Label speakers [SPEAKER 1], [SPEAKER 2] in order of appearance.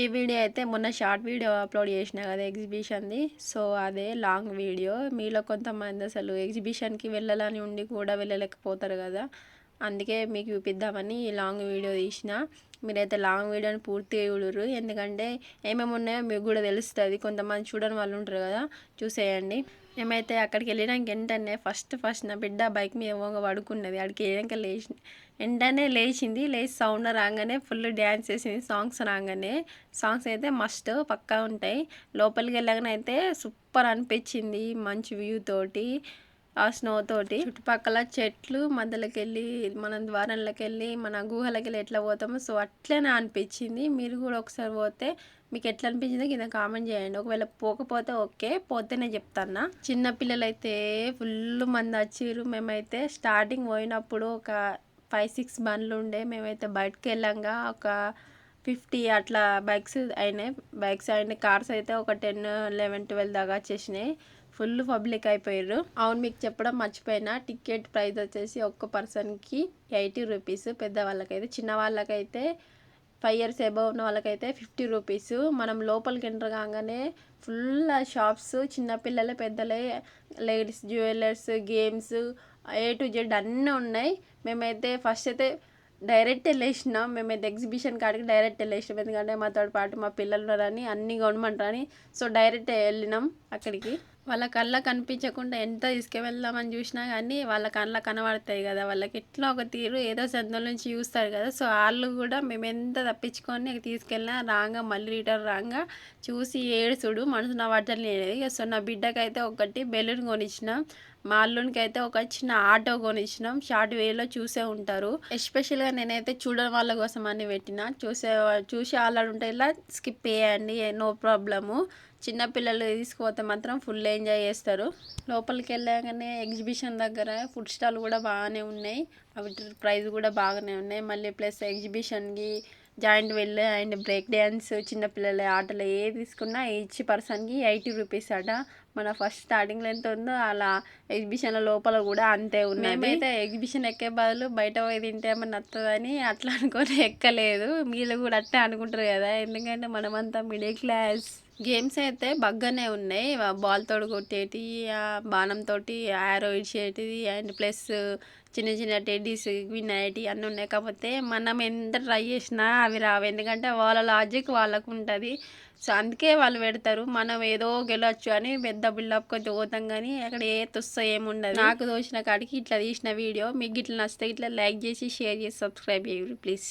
[SPEAKER 1] ఈ వీడియో అయితే మొన్న షార్ట్ వీడియో అప్లోడ్ చేసిన కదా ఎగ్జిబిషన్ది. సో అదే లాంగ్ వీడియో. మీలో కొంతమంది అసలు ఎగ్జిబిషన్కి వెళ్ళాలని ఉండి కూడా వెళ్ళలేకపోతారు కదా. అందుకే మీకు చూపిద్దామని ఈ లాంగ్ వీడియో తీసిన. మీరైతే లాంగ్ వీడియోని పూర్తిగా చూడరు. ఎందుకంటే ఏమేమి ఉన్నాయో మీకు కూడా తెలుస్తుంది. కొంతమంది చూడని వాళ్ళు ఉంటారు కదా చూసేయండి. మేమైతే అక్కడికి వెళ్ళడానికి వెంటనే ఫస్ట్ ఫస్ట్ నా బిడ్డ బైక్ మీద ఏమో పడుకున్నది. అక్కడికి వెళ్ళాక లేచి వెంటనే లేచింది. లేచి సౌండ్ రాగానే ఫుల్ డ్యాన్స్ చేసింది. సాంగ్స్ రాగానే సాంగ్స్ అయితే మస్ట్ పక్కా ఉంటాయి. లోపలికి వెళ్ళగానే అయితే సూపర్ అనిపించింది మంచి వ్యూ తోటి. ఆ స్నో తోటి. చుట్టుపక్కల చెట్లు మధ్యలోకి వెళ్ళి మనం ద్వారంలోకి వెళ్ళి మన గుహలకి వెళ్ళి ఎట్లా పోతామో సో అట్లనే అనిపించింది. మీరు కూడా ఒకసారి పోతే మీకు ఎట్లా అనిపించిందో కింద కామెంట్ చేయండి. ఒకవేళ పోకపోతే ఓకే పోతేనే చెప్తాను చిన్న పిల్లలైతే ఫుల్ మంది వచ్చిర్రు. మేమైతే స్టార్టింగ్ పోయినప్పుడు ఒక ఫైవ్ సిక్స్ బండ్లు ఉండే. మేమైతే బయటకు వెళ్ళంగా ఒక ఫిఫ్టీ అట్లా బైక్స్ అయినాయి. బైక్స్ అయినాయి. కార్స్ అయితే ఒక టెన్ లెవెన్ ట్వెల్వ్ దాకా వచ్చేసినాయి. ఫుల్ పబ్లిక్ అయిపోయారు అవును మీకు చెప్పడం మర్చిపోయినా టికెట్ ప్రైస్ వచ్చేసి ఒక్క పర్సన్కి ఎయిటీ రూపీస్. పెద్ద వాళ్ళకైతే చిన్న వాళ్ళకైతే ఫైవ్ ఇయర్స్ అబవ్ ఉన్న వాళ్ళకైతే ఫిఫ్టీ రూపీస్. మనం లోపలికి ఎంటర్ కాగానే ఫుల్ షాప్స్ చిన్నపిల్లలే పెద్దలే ladies jewellers games A to Z అన్నీ ఉన్నాయి. మేమైతే ఫస్ట్ అయితే డైరెక్ట్ వెళ్ళేసినాం. మేమైతే ఎగ్జిబిషన్ కాడికి డైరెక్ట్ వెళ్ళేసినాం. ఎందుకంటే మాతో పాటు మా పిల్లలు ఉన్నారని అన్నీ కొనమంటారని సో డైరెక్ట్ వెళ్ళినాం అక్కడికి. వాళ్ళ కళ్ళ కనిపించకుండా ఎంత తీసుకువెళ్దామని చూసినా కానీ వాళ్ళ కళ్ళ కనబడతాయి కదా. వాళ్ళకి ఎట్లా ఒక తీరు ఏదో సందుల నుంచి చూస్తారు కదా. సో వాళ్ళు కూడా మేము ఎంత తప్పించుకొని తీసుకెళ్ళినా రాగా మళ్ళీ రిటర్న్ రాగా చూసి ఏడుచుడు మనసు నా పట్టలేదు సో నా బిడ్డకైతే ఒకటి బెలూన్ కొనిచ్చినాం. మా అల్లునికి అయితే ఒక చిన్న ఆటో కొనిచ్చినాం. షార్ట్ వేలో చూసే ఉంటారు. ఎస్పెషల్గా నేనైతే చూడడం వాళ్ళ కోసం అని పెట్టిన. చూసే చూసి వాళ్ళు ఉంటే ఇలా స్కిప్ చేయండి. No problem. చిన్నపిల్లలు తీసుకుపోతే మాత్రం ఫుల్ ఎంజాయ్ చేస్తారు. లోపలికి వెళ్ళగానే ఎగ్జిబిషన్ దగ్గర ఫుడ్ స్టాల్ కూడా బాగానే ఉన్నాయి. అవి ప్రైస్ కూడా బాగానే ఉన్నాయి. మళ్ళీ ప్లస్ ఎగ్జిబిషన్కి జాయింట్ వెళ్ళి అండ్ బ్రేక్ డ్యాన్స్ చిన్నపిల్లల ఆటలు ఏ తీసుకున్నా ఈచ్ పర్సన్కి ఎయిటీ రూపీస్ అట మన ఫస్ట్ స్టార్టింగ్లో ఎంత ఉందో అలా ఎగ్జిబిషన్ల లోపల కూడా అంతే ఉన్నాయి అయితే ఎగ్జిబిషన్ ఎక్కే బదులు బయట పోయి తింటే ఏమన్నా నచ్చదని అట్లా అనుకొని ఎక్కలేదు. మీరు కూడా అట్టే అనుకుంటారు కదా. ఎందుకంటే మనమంతా మిడిల్ క్లాస్. గేమ్స్ అయితే బగ్గనే ఉన్నాయి. బాల్ తోడు కొట్టేటి బాణంతో యారో ఇచ్చేటిది అండ్ ప్లస్ చిన్న చిన్న టెడ్డీస్ విన్ అయ్యేటి అన్నీ ఉన్నాయి. కాకపోతే మనం ఎంత ట్రై చేసినా అవి రావు. ఎందుకంటే వాళ్ళ లాజిక్ వాళ్ళకు ఉంటుంది. సో అందుకే వాళ్ళు పెడతారు. మనం ఏదో గెలవచ్చు అని పెద్ద బిల్డప్ కొంచెం పోతాం కానీ అక్కడ ఏ తుస్స ఏముండదు. నాకు తోచిన కాడికి ఇట్లా తీసిన వీడియో. మీకు ఇట్లా నచ్చితే ఇట్లా లైక్ చేసి షేర్ చేసి సబ్స్క్రైబ్ చేయరు ప్లీజ్.